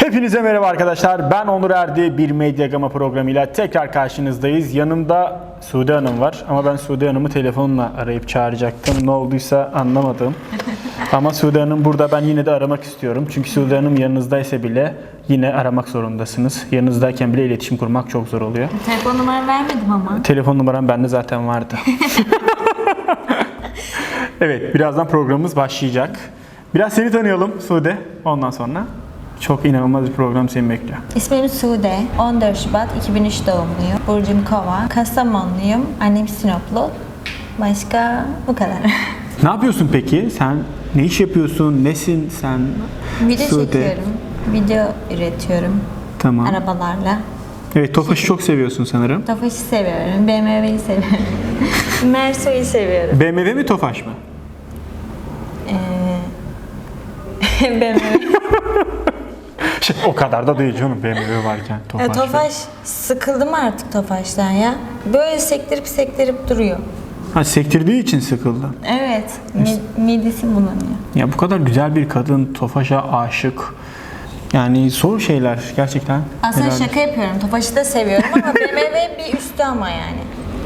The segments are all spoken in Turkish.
Hepinize merhaba arkadaşlar. Ben Onur Erdi. Bir Medya Gama programıyla tekrar karşınızdayız. Yanımda Sude Hanım var. Ama ben Sude Hanım'ı telefonla arayıp çağıracaktım. Ne olduysa anlamadım. Ama Sude Hanım burada ben yine de aramak istiyorum. Çünkü Sude Hanım yanınızdaysa bile yine aramak zorundasınız. Yanınızdayken bile iletişim kurmak çok zor oluyor. Telefon numara vermedim ama. Telefon numaram bende zaten vardı. evet, birazdan programımız başlayacak. Biraz seni tanıyalım Sude. Ondan sonra çok inanılmaz bir program seni bekliyor. İsmim Sude. 14 Şubat 2003 doğumluyum. Burcum Kova. Kastamonluyum. Annem Sinoplu. Başka bu kadar. Ne yapıyorsun peki? Sen ne iş yapıyorsun? Nesin sen? Video Sude. çekiyorum. Video üretiyorum. Tamam. Arabalarla. Evet, Tofaş'ı çok seviyorsun sanırım. Tofaş'ı seviyorum. BMW'yi seviyorum. Merso'yu seviyorum. BMW mi Tofaş mı? BMW. Şey, o kadar da değil canım BMW varken Tofaş. Ya Tofaş sıkıldım artık Tofaş'tan ya. Böyle sektirip sektirip duruyor. Ha, sektirdiği için sıkıldı. Evet. Mi- midesi bulanıyor. Ya bu kadar güzel bir kadın Tofaş'a aşık. Yani zor şeyler gerçekten. Aslında Helal. şaka yapıyorum. Tofaş'ı da seviyorum ama BMW bir üstü ama yani.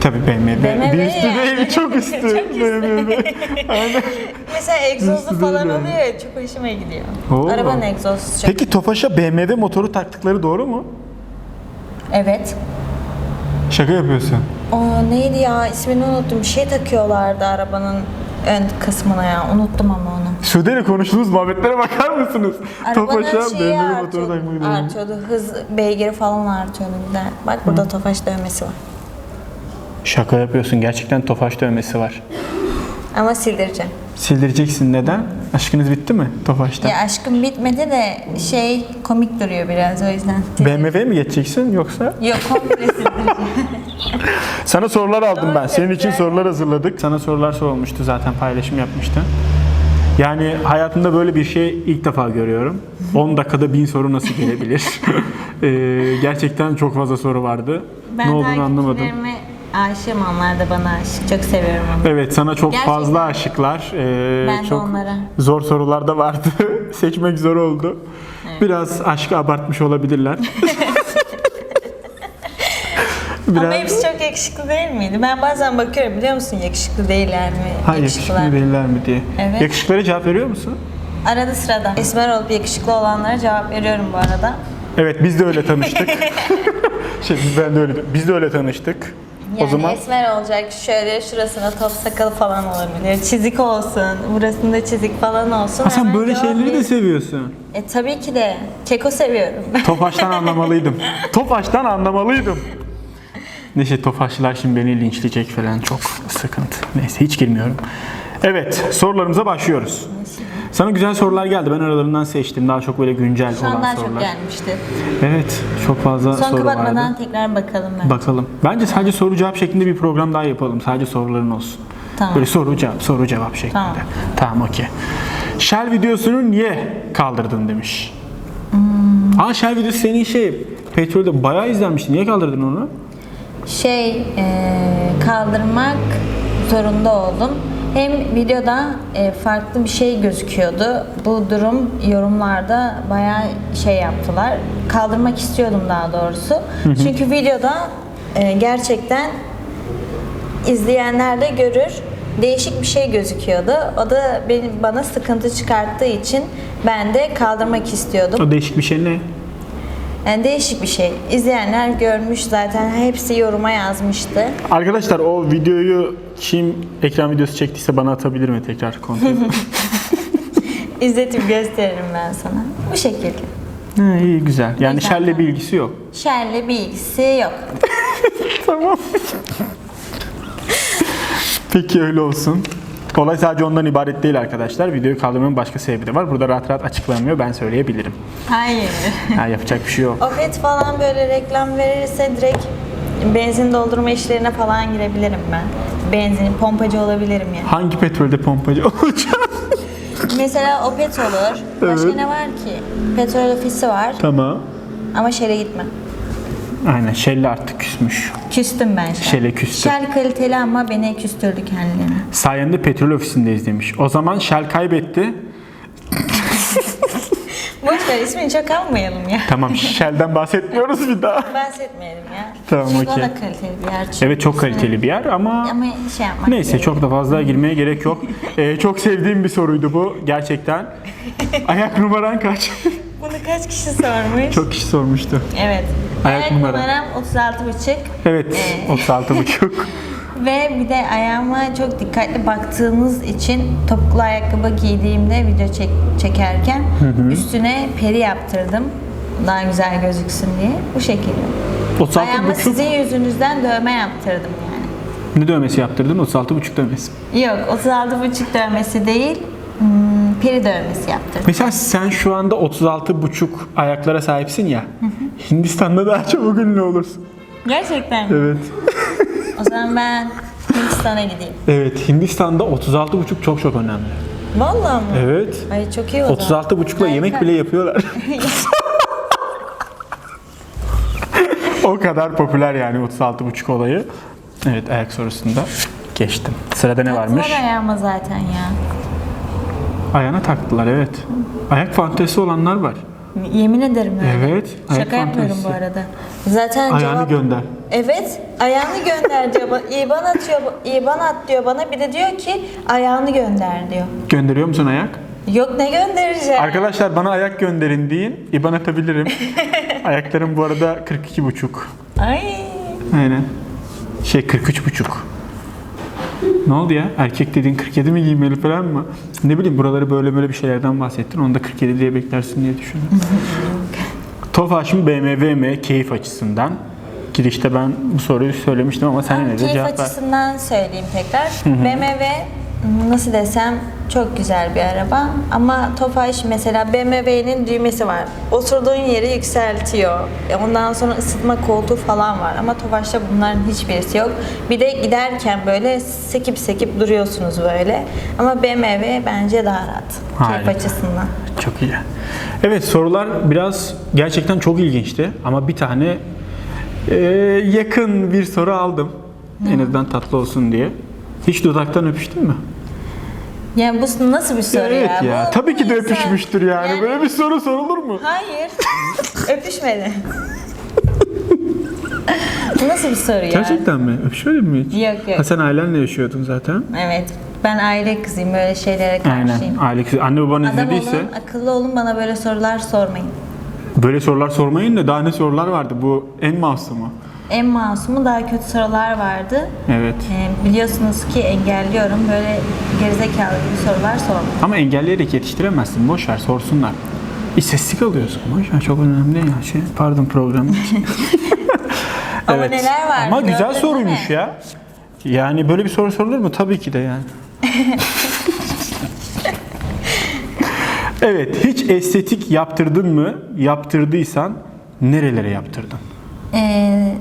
Tabii BMW. BMW bir üstü yani. değil, çok üstü. Çok. BMW. Aynen. Mesela egzozlu falan değil oluyor ya çok hoşuma gidiyor. Oo. Arabanın egzozu çok. Peki Tofaş'a BMW motoru taktıkları doğru mu? Evet. Şaka yapıyorsun. O neydi ya ismini unuttum. Bir şey takıyorlardı arabanın ön kısmına ya. Unuttum ama onu. Sude'yle konuştuğunuz muhabbetlere bakar mısınız? Arabanın Tofaş'a şeyi BMW motoru artıyordu, takmayı artıyordu. Hız beygiri falan artıyordu. Bak burada Tofaş dövmesi var. Şaka yapıyorsun. Gerçekten Tofaş dövmesi var. Ama sildireceğim. Sildireceksin. Neden? Aşkınız bitti mi Tofaş'ta? Ya aşkım bitmedi de şey komik duruyor biraz o yüzden. BMW'ye mi geçeceksin yoksa? Yok komple sildireceğim. Sana sorular aldım ben. Senin için sorular hazırladık. Sana sorular sorulmuştu zaten paylaşım yapmıştın. Yani hayatımda böyle bir şey ilk defa görüyorum. 10 dakikada bin soru nasıl gelebilir? Ee, gerçekten çok fazla soru vardı. Ben ne olduğunu anlamadım. takipçilerime aşığım onlar da bana aşık. Çok seviyorum onu. Evet sana çok Gerçekten. fazla aşıklar. Ee, Ben de çok onlara. zor sorular da vardı. Seçmek zor oldu. Biraz aşkı abartmış olabilirler. Ama hepsi çok yakışıklı değil miydi? Ben bazen bakıyorum biliyor musun yakışıklı değiller mi? Ha yakışıklı değiller mi diye. Evet. Yakışıklara cevap veriyor musun? Arada sırada. Esmer olup yakışıklı olanlara cevap veriyorum bu arada. Evet biz de öyle tanıştık. şey ben de öyle biz de öyle tanıştık. Yani o zaman esmer olacak şöyle şurasına top sakalı falan olabilir. Çizik olsun, burasında çizik falan olsun. ha, sen Hemen böyle cevap şeyleri de seviyorsun. E tabii ki de. Keko seviyorum. Tofaş'tan anlamalıydım. Tofaş'tan anlamalıydım. Neyse Tofaşlılar şimdi beni linçleyecek falan çok sıkıntı. Neyse hiç girmiyorum. Evet sorularımıza başlıyoruz. Sana güzel sorular geldi. Ben aralarından seçtim. Daha çok böyle güncel Şu an olan daha sorular. çok gelmişti. Evet çok fazla Son soru kapatmadan vardı. tekrar bakalım ben. Bakalım. Bence sadece soru cevap şeklinde bir program daha yapalım. Sadece soruların olsun. Tamam. Böyle soru cevap, soru cevap şeklinde. Tamam. Tamam, okey. Shell videosunu niye kaldırdın demiş. Hmm. Aa Shell videosu senin şey petrolde bayağı izlenmişti. Niye kaldırdın onu? Şey e, kaldırmak zorunda oldum. Hem videoda e, farklı bir şey gözüküyordu. Bu durum yorumlarda bayağı şey yaptılar. Kaldırmak istiyordum daha doğrusu. Çünkü videoda e, gerçekten izleyenler de görür değişik bir şey gözüküyordu. O da benim bana sıkıntı çıkarttığı için ben de kaldırmak istiyordum. O değişik bir şey ne? Yani değişik bir şey. İzleyenler görmüş zaten hepsi yoruma yazmıştı. Arkadaşlar o videoyu kim ekran videosu çektiyse bana atabilir mi tekrar kontrol? İzletip gösteririm ben sana. Bu şekilde. ha, iyi güzel. Yani Güzel. Shell'le bir ilgisi yok. Şerli bir ilgisi yok. Tamam. Peki öyle olsun. Olay sadece ondan ibaret değil arkadaşlar. Videoyu kaldırmanın başka sebebi de var. Burada rahat rahat açıklanmıyor. Ben söyleyebilirim. Hayır. Ha, yapacak bir şey yok. Opet falan böyle reklam verirse direkt benzin doldurma işlerine falan girebilirim ben. Benzin, pompacı olabilirim yani. Hangi petrolde pompacı olacağım? Mesela Opet olur. Başka Evet. ne var ki? Petrol ofisi var tamam. ama Shell'e gitmem. Aynen Shell'le artık küsmüş. Küstüm ben Shell. Shell'e küstü. Shell kaliteli ama beni küstürdü kendilerini. Sayende petrol ofisindeyiz demiş. O zaman Shell kaybetti. Boş ver ismini çok almayalım ya. Tamam Shell'den bahsetmiyoruz bir daha. Bahsetmeyelim ya. Tamam, Çünkü okey. o da kaliteli bir yer. çünkü. Evet çok kaliteli bir yer ama Ama şey yapmak neyse gerekiyor. çok da fazla girmeye gerek yok. Ee, çok sevdiğim bir soruydu bu gerçekten. Ayak numaran kaç? Bunu kaç kişi sormuş? çok kişi sormuştu. Evet. Ayak Ayak, numara. numaram 36 buçuk. Evet Ee. 36 buçuk. Ve bir de ayağıma çok dikkatli baktığınız için topuklu ayakkabı giydiğimde video çek, çekerken üstüne peri yaptırdım. Daha güzel gözüksün diye. Bu şekilde. 36 Ayağıma buçuk. sizin yüzünüzden dövme yaptırdım yani. Ne dövmesi yaptırdın? 36 buçuk dövmesi. Yok 36 buçuk dövmesi değil. hmm, peri dövmesi yaptırdım. Mesela sen şu anda 36 buçuk ayaklara sahipsin ya. Hindistan'da daha çabuk ünlü olursun. Gerçekten mi? Evet. O zaman ben Hindistan'a gideyim. Evet Hindistan'da 36 buçuk çok çok önemli. Vallahi mı? Evet. Ay çok iyi o zaman. 36 buçukla yemek bile yapıyorlar. o kadar popüler yani 36 buçuk olayı. Evet ayak sorusunda geçtim. Sırada ne varmış? Var ayağıma zaten ya. Ayağına taktılar evet. Ayak fantezisi olanlar var. Yemin ederim öyle. Evet. ayak Şaka yapmıyorum fantezisi. bu arada. Zaten Ayağını cevap... gönder. Evet, ayağını gönder diyor. İban atıyor, İban at diyor bana. Bir de diyor ki ayağını gönder diyor. Gönderiyor musun ayak? Yok ne göndereceğim? Arkadaşlar bana ayak gönderin deyin. İban atabilirim. Ayaklarım bu arada 42 buçuk. Ay. Aynen. Şey 43 buçuk. Ne oldu ya? Erkek dediğin 47 mi giymeli falan mı? Ne bileyim buraları böyle böyle bir şeylerden bahsettin. Onu da 47 diye beklersin diye düşündüm. Tofaş mı BMW mi keyif açısından? Girişte ben bu soruyu söylemiştim ama sen yine de Keyif cevap ver. açısından söyleyeyim tekrar. BMW nasıl desem çok güzel bir araba ama Tofaş mesela BMW'nin düğmesi var. Oturduğun yeri yükseltiyor. E, Ondan sonra ısıtma koltuğu falan var ama Tofaş'ta bunların hiçbirisi yok. Bir de giderken böyle sekip sekip duruyorsunuz böyle. Ama BMW bence daha rahat. Harika. Keyif açısından. Çok iyi. Evet sorular biraz gerçekten çok ilginçti ama bir tane e, yakın bir soru aldım. En azından tatlı olsun diye. Hiç dudaktan öpüştün mü? Yani bu nasıl bir soru evet ya? ya. Bu- Tabii ki de insan- öpüşmüştür yani. Böyle bir soru sorulur mu? Hayır. Öpüşmedi. Bu nasıl bir soru ya? Gerçekten mi? Öpüşmedin mi hiç? Yok, yok. Ha, sen ailenle yaşıyordun zaten. Evet. Ben aile kızıyım. Böyle şeylere Aynen. karşıyım. Aile, anne baban Adam izlediyse olun, akıllı olun bana böyle sorular sormayın. böyle sorular sormayın da daha ne sorular vardı. Bu en masumu. En masumu daha kötü sorular vardı. Evet. Ee, biliyorsunuz ki engelliyorum. Böyle gerizekalı gibi sorular sormayın. Ama engelleyerek yetiştiremezsin. Boş ver sorsunlar. İstatistik alıyorsun. Boş ver çok önemli ya. Şey, pardon program. Ama neler var, Ama güzel gördün soruymuş mi? ya. Yani böyle bir soru sorulur mu? Tabii ki de yani. evet, hiç estetik yaptırdın mı? Yaptırdıysan nerelere yaptırdın? Ee,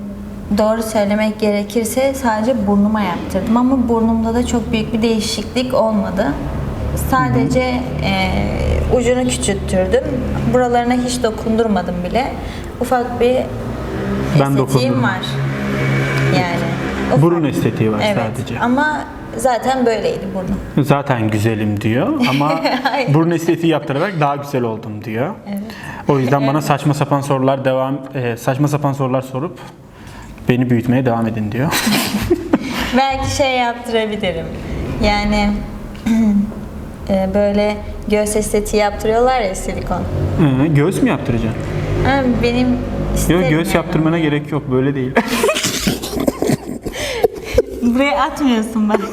doğru söylemek gerekirse sadece burnuma yaptırdım ama burnumda da çok büyük bir değişiklik olmadı. Sadece e, ucunu küçülttürdüm. Buralarına hiç dokundurmadım bile. Ufak bir Ben dokundum. estetiğim var. Yani. ufak. Burun estetiği var Evet sadece. ama zaten böyleydi burnum. Zaten güzelim diyor ama Hayır. burun estetiği yaptırarak daha güzel oldum diyor. O yüzden bana saçma sapan sorular devam e, saçma sapan sorular sorup beni büyütmeye devam edin diyor. Belki şey yaptırabilirim. Yani e, böyle göğüs estetiği yaptırıyorlar ya silikon. Hı, göğüs mü yaptıracaksın? Ha, benim isterim Yok göğüs yani. yaptırmana gerek yok böyle değil. Buraya atmıyorsun bak.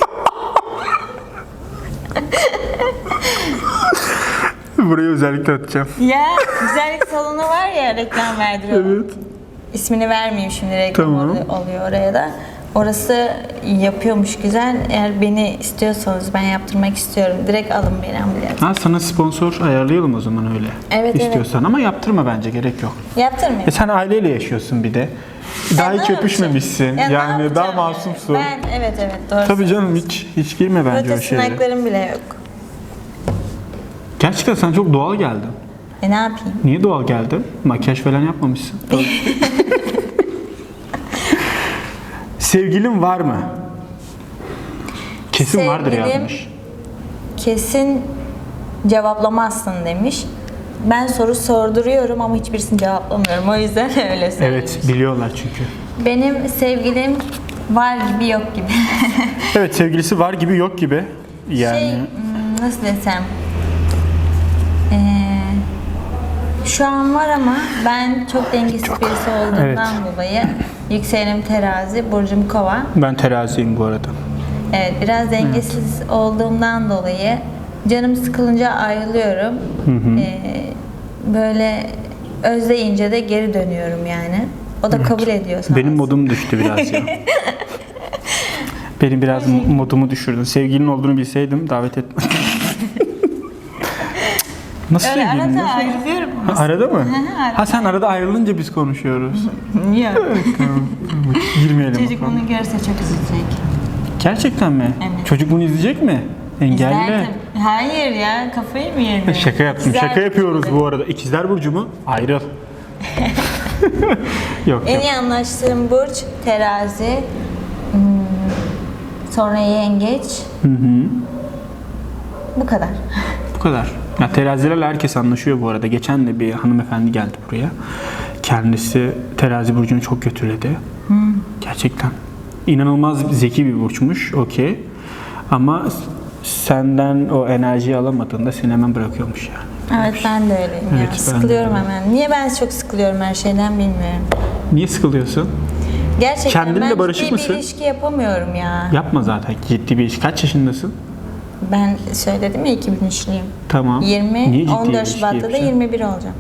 Buraya özellikle atacağım. ya güzellik salonu var ya reklam verdiriyor. Evet. İsmini vermeyeyim şimdi reklam Tamam. oluyor- oluyor oraya da. Orası yapıyormuş güzel. Eğer beni istiyorsanız ben yaptırmak istiyorum. Direkt alın beni ameliyat. Ha sana sponsor ayarlayalım o zaman öyle. Evet, evet. İstiyorsan ama yaptırma bence gerek yok. Yaptırmayayım. E sen aileyle yaşıyorsun bir de. Daha Ya hiç ne öpüşmemişsin. yapacağım? Ya ne yani daha yapacağım masumsun. Ben evet evet doğru. Tabii canım hiç hiç girme bence o şeye. tırnaklarım bile yok. Gerçekten sen çok doğal geldin. E ne yapayım? Niye doğal geldin? Makyaj falan yapmamışsın. Sevgilin var mı? Kesin vardır Sevgilim- yazmış. Kesin cevaplamazsın demiş. ben soru sorduruyorum ama hiçbirisini cevaplamıyorum. O yüzden öyle söyleyeyim. Evet biliyorlar çünkü. Benim sevgilim var gibi yok gibi. Evet sevgilisi var gibi yok gibi. Yani Şey hmm, nasıl desem ee, şu an var ama ben çok dengesiz birisi olduğundan Evet. dolayı yükselenim terazi, burcum kova. ben teraziyim bu arada. Evet biraz dengesiz olduğumdan dolayı canım sıkılınca ayrılıyorum. Ee, böyle özleyince de geri dönüyorum yani. O da kabul ediyor sağ Benim modum düştü biraz ya. Benim biraz modumu düşürdün. Sevgilin olduğunu bilseydim davet etmem. Nasıl Öyle sevgilin? arada Nasıl? ayrılıyorum. Ha, Arada mı? arada. Ha sen arada ayrılınca biz konuşuyoruz. Yok. Girmeyelim Çocuk bunu görse çok üzülecek. Gerçekten mi? Evet. Çocuk bunu izleyecek mi? Engelle. İzlerdim. Hayır ya kafayı mı yedin? Şaka yaptım. İkizler Şaka yapıyoruz Burcu'ydu. bu arada. İkizler Burcu mu? Ayrıl. yok En yok. iyi anlaştığım burç terazi. hmm, Sonra yengeç. Bu kadar. Bu kadar. Ya terazilerle herkes anlaşıyor bu arada. Geçen de bir hanımefendi geldi buraya. Kendisi terazi burcunu çok kötüledi. Gerçekten. İnanılmaz zeki bir burçmuş. Okey. Ama senden o enerjiyi alamadığında seni hemen bırakıyormuş yani. Evet ben de öyleyim Evet, ya. Sıkılıyorum öyle. hemen. Niye ben çok sıkılıyorum her şeyden bilmiyorum. Niye sıkılıyorsun? Gerçekten Kendinle ben barışık ciddi mısın? bir ilişki yapamıyorum ya. Yapma zaten. Ciddi bir iş. Kaç yaşındasın? Ben söyledim ya 2003'lüyüm. Tamam. 20, Niye ciddi 14 ilişki Şubat'ta da yapacaksın? 21 olacağım.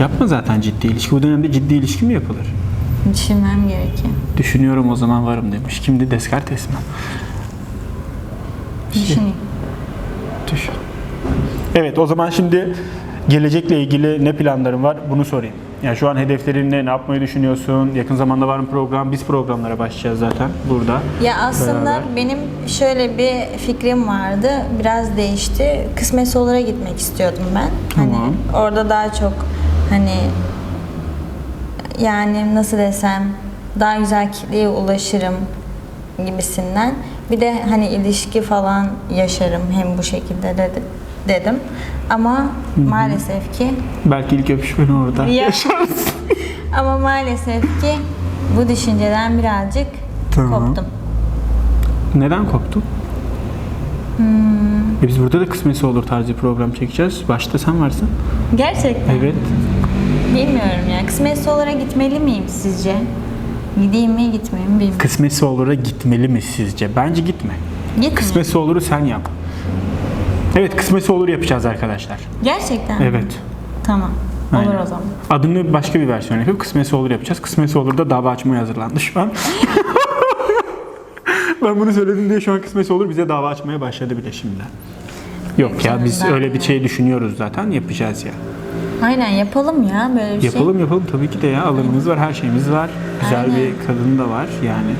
Yapma zaten ciddi ilişki. Bu dönemde ciddi ilişki mi yapılır? Düşünmem gerekiyor. Düşünüyorum o zaman varım demiş. Şimdi Descartes mi? Düşüneyim. Düşün. Evet o zaman şimdi gelecekle ilgili ne planların var bunu sorayım. Yani şu an hedeflerin ne? Ne yapmayı düşünüyorsun? Yakın zamanda var mı program? Biz programlara başlayacağız zaten burada. Ya aslında Beraber. benim şöyle bir fikrim vardı. Biraz değişti. Kısmet olarak gitmek istiyordum ben. Tamam. Hani orada daha çok hani yani nasıl desem daha güzel kitleye ulaşırım gibisinden. Bir de hani ilişki falan yaşarım hem bu şekilde dedi, dedim. Ama maalesef ki Belki ilk öpüşmeni orada Ya. yaşarız. ama maalesef ki bu düşünceden birazcık Tamam. koptum. Neden koptun? Hmm. E biz burada da kısmetse olur tarzı program çekeceğiz. Başta sen varsın. Gerçekten. Evet. Bilmiyorum ya. Kısmetse olarak gitmeli miyim sizce? Gideyim mi gitmeyeyim mi bilmiyorum. Kısmetse olur'a gitmeli mi sizce? Bence gitme. Gitme. Kısmetse olur'u sen yap. Evet kısmetse olur yapacağız arkadaşlar. Gerçekten mi? Evet. Tamam. Olur Aynen. o zaman. Adını başka bir versiyon yapıp kısmetse olur yapacağız. Kısmetse olur da dava açmaya hazırlandı şu an. ben bunu söyledim diye şu an kısmetse olur bize dava açmaya başladı bile şimdi. Yok ya biz öyle bir şey düşünüyoruz zaten yapacağız ya. Aynen yapalım ya böyle bir şey. Yapalım yapalım tabii ki de ya alanımız var her şeyimiz var. Güzel Aynen. bir kadın da var yani.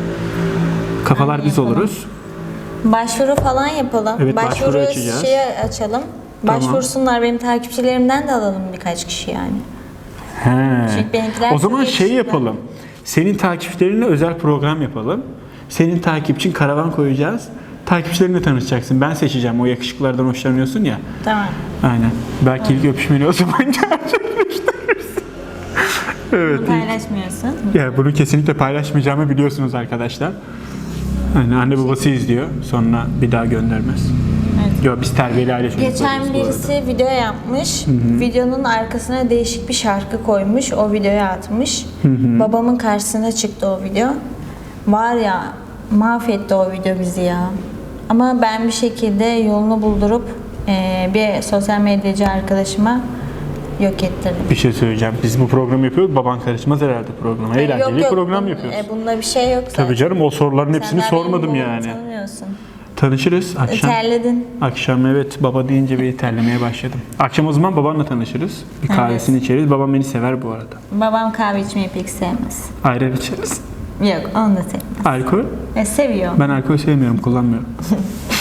Kafalar Aynen, biz yapalım. oluruz. Başvuru falan yapalım. Evet, başvuru açacağız. şeyi açalım. Tamam. Başvursunlar benim takipçilerimden de alalım birkaç kişi yani. He. Çünkü benimkiler O zaman şey yapalım. Senin takipçilerinle özel program yapalım. Senin takipçin karavan koyacağız. Takipçilerinle tanışacaksın. Ben seçeceğim. O yakışıklardan hoşlanıyorsun ya. Tamam. Aynen. Belki ilk öpüşmeni o zaman gerçekleştiririz. evet. Bunu paylaşmıyorsun. Ya bunu kesinlikle paylaşmayacağımı biliyorsunuz arkadaşlar. Yani anne babası izliyor. Sonra bir daha göndermez. Evet. Yok biz terbiyeli aile çocuklarıyız Geçen bu arada. birisi video yapmış. Videonun arkasına değişik bir şarkı koymuş. O videoya atmış. Babamın karşısına çıktı o video. Var ya mahvetti o video bizi ya. Ama ben bir şekilde yolunu buldurup eee, bir sosyal medyacı arkadaşıma yok ettirdim. Bir şey söyleyeceğim. Biz bu programı yapıyoruz. Baban karışmaz herhalde programa. Eğlenceli Yok, yok, program bun- yapıyoruz. E, bunda bir şey yok zaten. Tabii canım o soruların hepsini daha sormadım benim yani. babamı tanımıyorsun. Tanışırız akşam. Terledin. Akşam evet baba deyince bir terlemeye başladım. Akşam o zaman babanla tanışırız. Bir kahvesini içeriz. Babam beni sever bu arada. Babam kahve içmeyi pek sevmez. Ayran içeriz. Yok onu da sevmez. Alkol? E, seviyor. Ben alkol sevmiyorum, kullanmıyorum.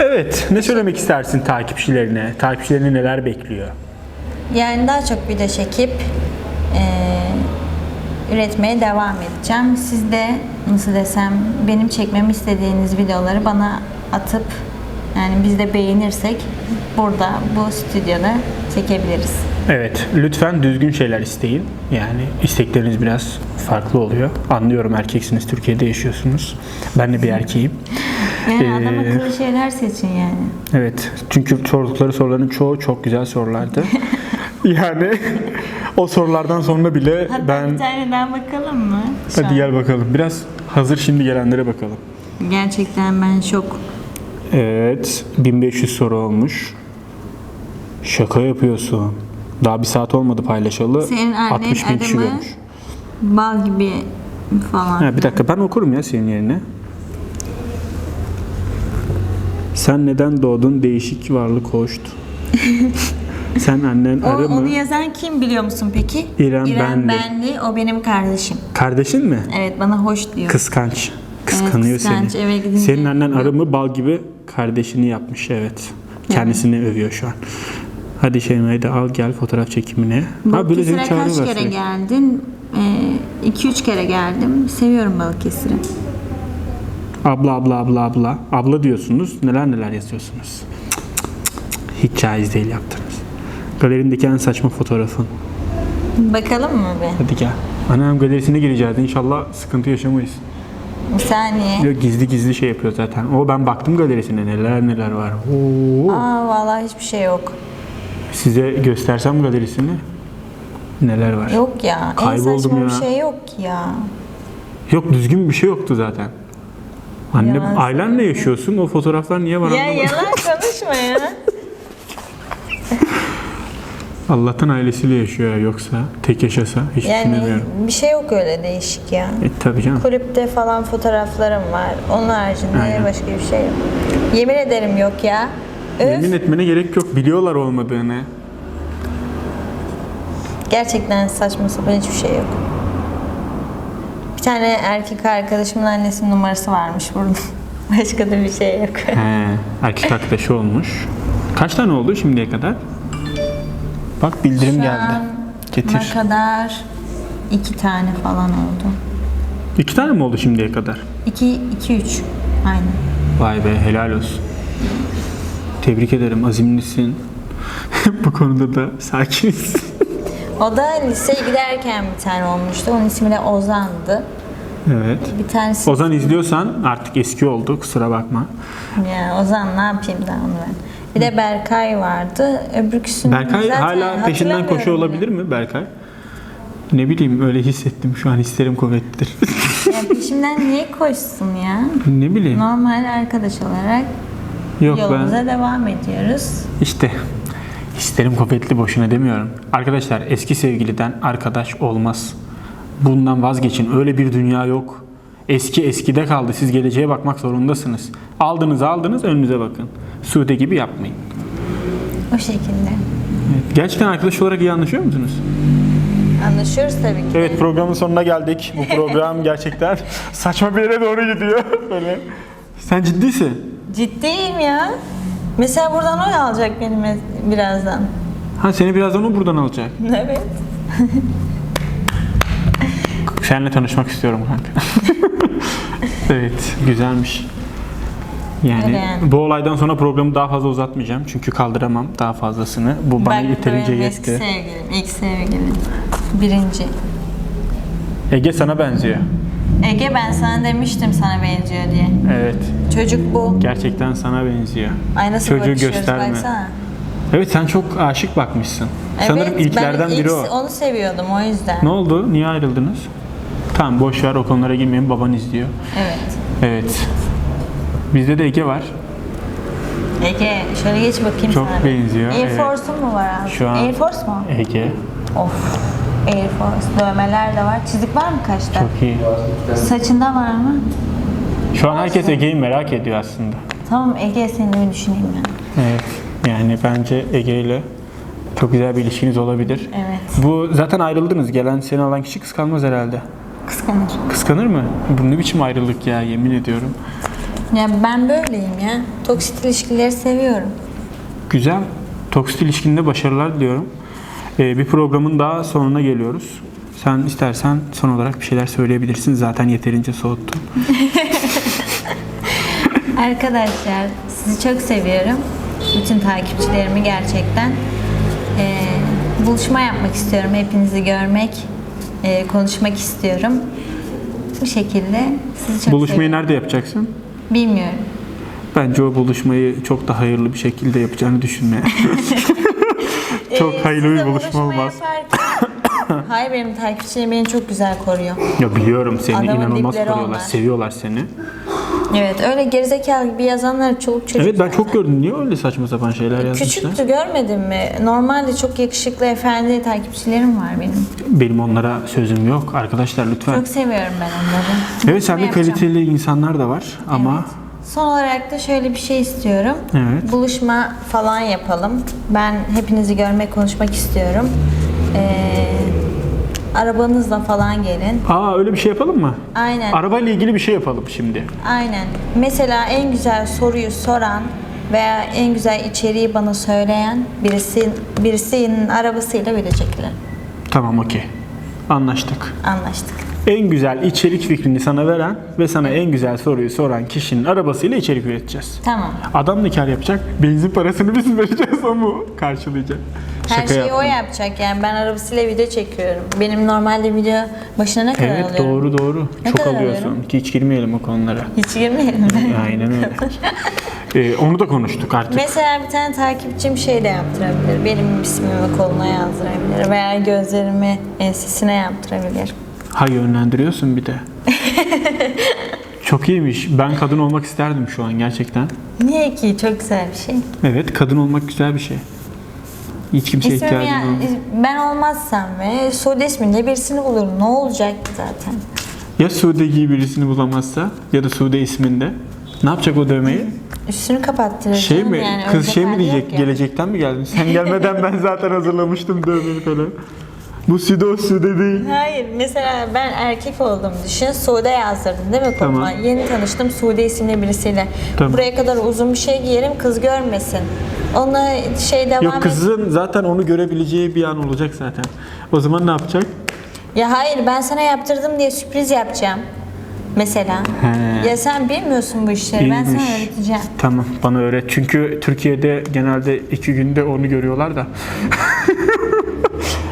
evet, ne söylemek istersin takipçilerine? Takipçilerini neler bekliyor? Yani daha çok video çekip eee, üretmeye devam edeceğim. Siz de nasıl desem benim çekmemi istediğiniz videoları bana atıp Yani biz de beğenirsek burada bu stüdyoda çekebiliriz. Evet, lütfen düzgün şeyler isteyin. Yani istekleriniz biraz farklı oluyor. Anlıyorum erkeksiniz, Türkiye'de yaşıyorsunuz. Ben de bir erkeğim. Yani adam Ee, akıllı şeyler seçin yani. Evet, çünkü sordukları soruların çoğu çok güzel sorulardı. yani o sorulardan sonra bile Hatta ben... bir tane bakalım mı? Şu Hadi an. gel bakalım. Biraz hazır şimdi gelenlere bakalım. Gerçekten ben şok. Evet, 1500 soru olmuş. Şaka yapıyorsun. Daha bir saat olmadı paylaşalı. Senin annen 60 bin kişi görmüş. Bal gibi falan. Ha, bir dakika ben okurum ya senin yerine. Sen neden doğdun değişik varlık hoşt. Sen annen O, arı onu mı? yazan kim biliyor musun peki? İrem Benli. Benli. O benim kardeşim. Kardeşin mi? Evet bana hoş diyor. Kıskanç. Kıskanıyor kıskanç, seni. eve gidince- Senin annen arı mı bal gibi kardeşini yapmış evet. Kendisini övüyor şu an. Hadi Şeyma'yı da al gel fotoğraf çekimine. Balıkesir'e kaç kere sürekli. geldin? 2-3 kere geldim. Seviyorum Balıkesir'i. Abla abla abla abla. Abla diyorsunuz. Neler neler yazıyorsunuz. Hiç caiz değil yaptınız. Galerindeki en saçma fotoğrafın. Bakalım mı bir? Hadi gel. Anam galerisine gireceğiz. İnşallah sıkıntı yaşamayız. Bir saniye. Yok, gizli gizli şey yapıyor zaten. O ben baktım galerisine neler neler var. Oo. Aa vallahi hiçbir şey yok. Size göstersem galerisini neler var. Yok ya. En Kayboldum saçma ya. bir şey yok ya. Yok düzgün bir şey yoktu zaten. Anne Yalan ailenle yaşıyorsun. O fotoğraflar niye var Ya anlamadım. yalan konuşma ya. Allah'tan ailesiyle yaşıyor ya. Yoksa tek yaşasa hiç Yani düşünemiyorum. bir şey yok öyle değişik ya. E tabii canım. Kulüpte falan fotoğraflarım var. Onun haricinde Aynen. başka bir şey yok. Yemin ederim yok ya. Öf. Yemin etmene gerek yok. Biliyorlar olmadığını. Gerçekten saçma sapan hiçbir şey yok. Tane erkek arkadaşımın annesinin numarası varmış burada. Başka da bir şey yok. He, erkek arkadaşı olmuş. Kaç tane oldu şimdiye kadar? Bak bildirim Şu geldi. an Getir. Ne kadar? iki tane falan oldu. İki tane mi oldu şimdiye kadar? İki, iki üç. Aynen. Vay be helal olsun. Tebrik ederim azimlisin. Bu konuda da sakinsin. O da liseye giderken bir tane olmuştu. Onun ismi de Ozan'dı. Evet. Bir tanesi... Ozan izliyorsan artık eski oldu kusura bakma. Ya Ozan ne yapayım daha onu ben. Bir de Berkay vardı. Öbürküsünü Berkay zaten hala peşinden koşuyor olabilir mi Berkay? Ne bileyim öyle hissettim şu an hislerim kuvvetlidir. Ya peşimden niye koşsun ya? ne bileyim. Normal arkadaş olarak Yok yolumuza ben devam ediyoruz. işte hislerim kuvvetli boşuna demiyorum. Arkadaşlar eski sevgiliden arkadaş olmaz. Bundan vazgeçin. Öyle bir dünya yok. Eski eskide kaldı. Siz geleceğe bakmak zorundasınız. Aldınız aldınız önünüze bakın. Sude gibi yapmayın. O şekilde. Evet. Gerçekten arkadaş olarak iyi anlaşıyor musunuz? Anlaşıyoruz tabii ki. Evet programın sonuna geldik. Bu program gerçekten saçma bir yere doğru gidiyor. Böyle. Sen ciddisin. Ciddiyim ya. Mesela buradan oy alacak benim e- birazdan. Ha seni birazdan o buradan alacak. Evet. Seninle tanışmak istiyorum kanka. evet, güzelmiş. Yani, Öyle yani. bu olaydan sonra programı daha fazla uzatmayacağım. Çünkü kaldıramam daha fazlasını. Bu bana Bak yeterince benim eski yetti. sevgilim. ilk sevgilim. Birinci. Ege sana benziyor. Ege ben sana demiştim sana benziyor diye. Evet, Çocuk bu. gerçekten sana benziyor. Ay nasıl Çocuğu bakışıyoruz gösterme. baksana. Evet, sen çok aşık bakmışsın. Sanırım evet, ilklerden ben biri ilk o. onu seviyordum o yüzden. Ne oldu? Niye ayrıldınız? Tamam boş ver o konulara girmeyin. Baban izliyor. Evet. Evet. Bizde de Ege var. Ege şöyle geç bakayım Çok sana. benziyor, Air evet. Force'un mu var abi? Şu an- Air Force mu? Ege. Of. Air Force. Dövmeler de var. Çizik var mı kaşta? Çok iyi. Saçında var mı? Şu an herkes Ege'yi merak ediyor aslında. Tamam Ege seni bir düşüneyim ben. Evet. Yani bence Ege ile çok güzel bir ilişkiniz olabilir. Evet. Bu zaten ayrıldınız. Gelen seni alan kişi kıskanmaz herhalde. Kıskanır. Kıskanır mı? Bu ne biçim ayrılık ya yemin ediyorum. Ya ben böyleyim ya. Toksit ilişkileri seviyorum. Güzel. Toksit ilişkinde başarılar diliyorum. Ee, bir programın daha sonuna geliyoruz. Sen istersen son olarak bir şeyler söyleyebilirsin. Zaten yeterince soğuttum. Arkadaşlar sizi çok seviyorum. Bütün takipçilerimi gerçekten. Ee, buluşma yapmak istiyorum. Hepinizi görmek, e, konuşmak istiyorum. Bu şekilde sizi çok Buluşmayı seviyorum. nerede yapacaksın? Bilmiyorum. Bence o buluşmayı çok da hayırlı bir şekilde yapacağını düşünme. çok Ee, hayırlı bir buluşma olmaz. yaparken- Hayır benim takipçilerim beni çok güzel koruyor. Ya biliyorum seni Adamın inanılmaz dipleri koruyorlar. onlar. Seviyorlar seni. Evet öyle gerizekalı gibi yazanlar çoluk çocuk. Evet ben çok gördüm. Niye öyle saçma sapan şeyler yazmışlar? Küçüktü görmedin mi? Normalde çok yakışıklı efendi takipçilerim var benim. Benim onlara sözüm yok. Arkadaşlar lütfen. Çok seviyorum ben onları. Evet sende Yapacağım. kaliteli insanlar da var ama. Son olarak da şöyle bir şey istiyorum. Evet. Buluşma falan yapalım. Ben hepinizi görmek, konuşmak istiyorum. Ee, arabanızla falan gelin. aa öyle bir şey yapalım mı? Aynen. Arabayla ilgili bir şey yapalım şimdi. Aynen. Mesela en güzel soruyu soran veya en güzel içeriği bana söyleyen birisi birisinin arabasıyla bilecekler. Tamam okey. Anlaştık. Anlaştık. En güzel içerik fikrini sana veren ve sana en güzel soruyu soran kişinin arabasıyla içerik üreteceğiz. Tamam. Adam ne kar yapacak? Benzin parasını biz vereceğiz o mu karşılayacak? Her şeyi yaptım. o yapacak yani ben arabasıyla video çekiyorum. Benim normalde video başına ne kadar Evet alıyorum? doğru doğru. Ne Çok kadar alıyorsun. alıyorum? Ki hiç girmeyelim o konulara. Hiç girmeyelim? Aynen öyle. Ee, onu da konuştuk artık. Mesela bir tane takipçim şey de yaptırabilir. Benim ismimi koluna yazdırabilir veya gözlerimi ensesine yaptırabilir. Ha yönlendiriyorsun bir de. Çok iyiymiş. Ben kadın olmak isterdim şu an gerçekten. Niye ki? Çok güzel bir şey. Evet kadın olmak güzel bir şey. Hiç kimseye İsmim ihtiyacım ya, olmaz. ben olmazsam ve soy isminde birisini bulurum. Ne olacak ki zaten? Ya Sude gibi birisini bulamazsa ya da Sude isminde. Ne yapacak o dövmeyi? Üstünü kapattıracağım. Şey mi? Yani kız şey mi hali diyecek? yok ya. Gelecekten mi geldin? Sen gelmeden ben zaten hazırlamıştım dövmeyi falan. Bu Sude Sude değil. Hayır mesela ben erkek oldum düşün. Sude yazdırdım değil mi koluma? Tamam. Yeni tanıştım Sude isimli birisiyle. Tamam. Buraya kadar uzun bir şey giyerim kız görmesin. Onunla şey devam Yok et- kızın zaten onu görebileceği bir an olacak zaten. O zaman ne yapacak? Ya hayır ben sana yaptırdım diye sürpriz yapacağım. Mesela. He. Ya sen bilmiyorsun bu işleri. Ben sana İyiymiş. öğreteceğim. Tamam bana öğret. Çünkü Türkiye'de genelde iki günde onu görüyorlar da.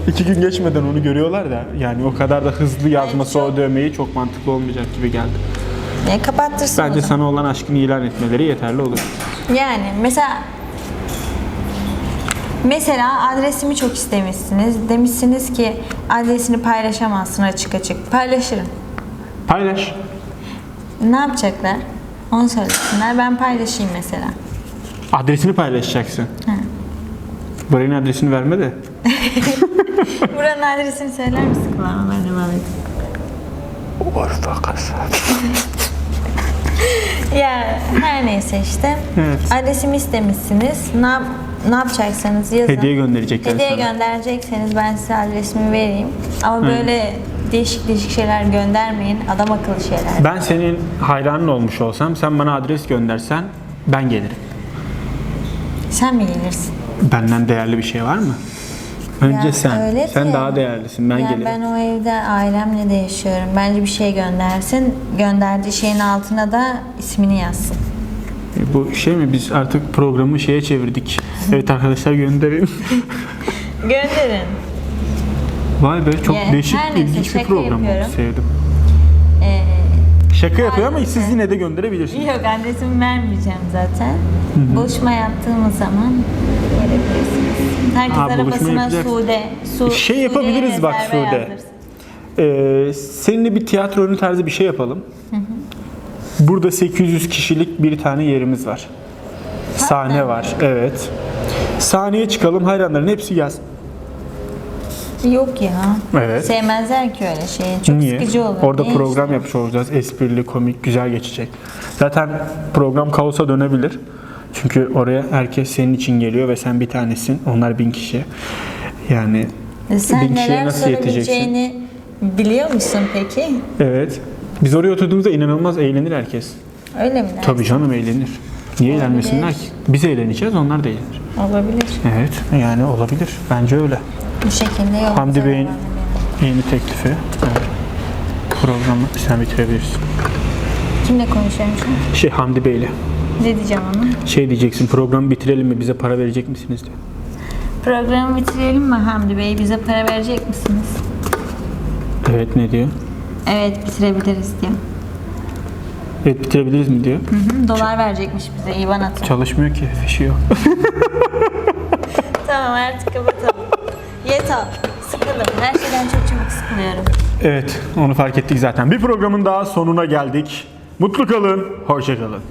iki gün geçmeden onu görüyorlar da. Yani o kadar da hızlı yazması o dövmeyi çok mantıklı olmayacak gibi geldi. Ya kapattırsın Bence o zaman. sana olan aşkını ilan etmeleri yeterli olur. Yani mesela Mesela adresimi çok istemişsiniz. Demişsiniz ki adresini paylaşamazsın açık açık. Paylaşırım. Paylaş. Ne yapacaklar? Onu söylesinler. Ben paylaşayım mesela. Adresini paylaşacaksın. Hı. Buranın adresini verme de. Buranın adresini söyler misin? Kullanmalarına devam edin. Ya her neyse işte. Evet. Adresimi istemişsiniz. Ne, yap- ne yapacaksanız yazın. Hediye gönderecekler Hediye sana. gönderecekseniz ben size adresimi vereyim. Ama böyle değişik değişik şeyler göndermeyin. Adam akıllı şeyler. Ben senin hayranın olmuş olsam sen bana adres göndersen ben gelirim. Sen mi gelirsin? Benden değerli bir şey var mı? Önce sen. öyle sen de- daha değerlisin. Ben ya gelirim. ben o evde ailemle de yaşıyorum. Bence bir şey göndersin. Gönderdiği şeyin altına da ismini yazsın. E, Bu şey mi biz artık programı şeye çevirdik. Evet arkadaşlar gönderin. Gönderin. Vay be çok Ya, değişik ilginç bir program oldu. Sevdim. Şaka yapıyor ama siz yine de gönderebilirsiniz. Yok adresimi vermeyeceğim zaten. Buluşma yaptığımız zaman verebilirsiniz. Herkes Ha, buluşma arabasına yapacaksın. Sude, su, Şey yapabiliriz Sude'ye bak rezerve Sude. yazdırsın. Ee, seninle bir tiyatro oyunu tarzı bir şey yapalım. Burada 800 kişilik bir tane yerimiz var. Sahne var. Evet. Sahneye çıkalım. Hayranların hepsi gelsin. Yok ya. Evet. Sevmezler ki öyle şeyi. Çok Niye? sıkıcı olur. Orada Niye program işte? yapmış olacağız. Esprili, komik, güzel geçecek. Zaten program kaosa dönebilir. Çünkü oraya herkes senin için geliyor ve sen bir tanesin. Onlar bin kişi. Yani E Sen bin kişiye neler nasıl yeteceksin? biliyor musun peki? Evet. Biz oraya oturduğumuzda inanılmaz eğlenir herkes. Öyle mi? Tabii canım eğlenir. Niye Olabilir. eğlenmesinler ki? Biz eğleneceğiz, onlar da eğlenir. Olabilir. Evet, yani olabilir. Bence öyle. Bu şekilde yolumuza Hamdi Bey'in yeni teklifi. Evet. Programı sen bitirebilirsin. Kimle konuşuyorum şu an? Şey Hamdi Bey'le. Ne diyeceğim ona? Şey diyeceksin programı bitirelim mi bize para verecek misiniz diyor. Programı bitirelim mi Hamdi Bey? Bize para verecek misiniz? Evet ne diyor? Evet bitirebiliriz diyor. Evet bitirebiliriz mi diyor. Hı hı, dolar verecekmiş bize İvan atın. Çalışmıyor ki fişi yok. Tamam artık kapatalım. Yeter. Sıkıldım. Her şeyden çok çabuk sıkılıyorum. Evet onu fark ettik zaten. Bir programın daha sonuna geldik. Mutlu kalın, hoşça kalın.